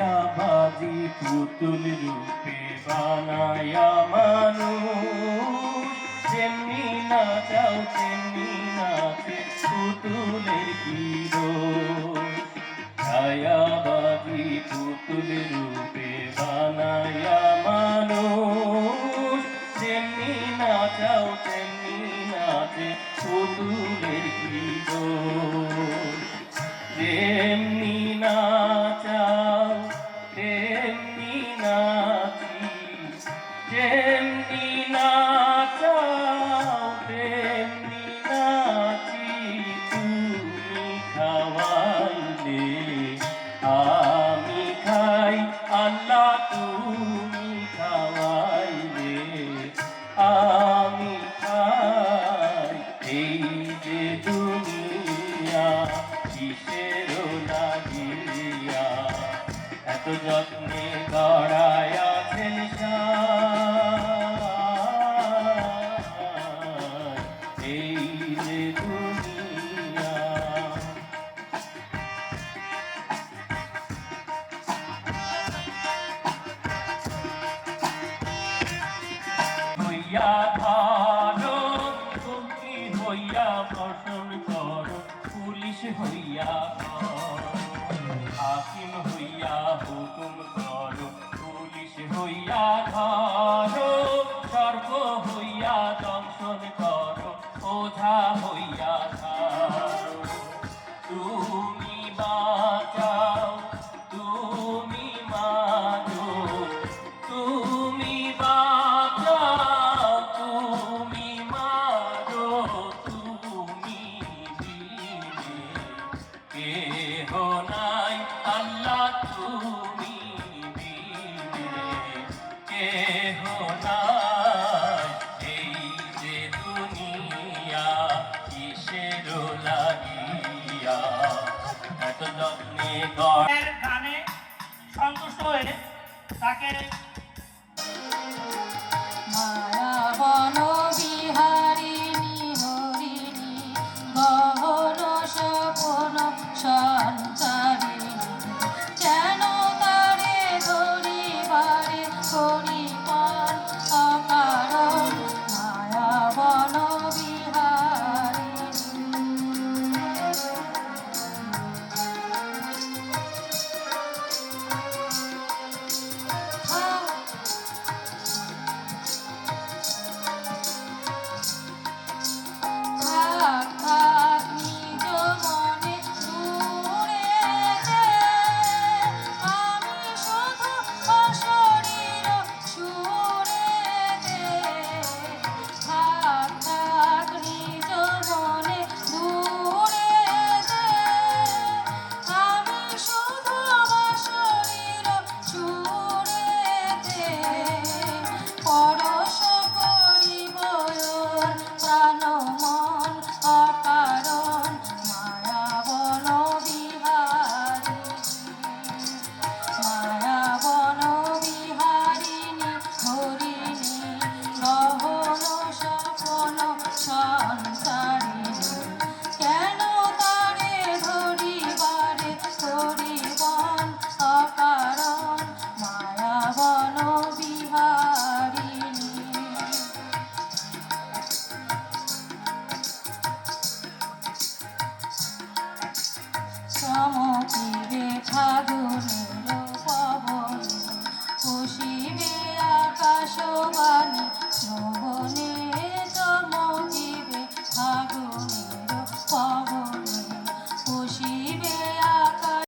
ছায়াবাজি পুতুল রূপে বানায়া মানুষ। যেমনি নাচাও, তেমনি নাচে পুতুলের দোষ ছায়াবাজি পুতুল রূপে বানায়া মানুষ। যেমনি নাচাও, তেমনি নাচে পুতুলের দোষ যেমনি নাচাও যত্নে গড়ায় আছেন। এই যে দুনিয়া হইয়া ভালো তুমি হইয়া বসন করো পুলিশ হইয়া গানে সন্তুষ্ট হয়ে তাকে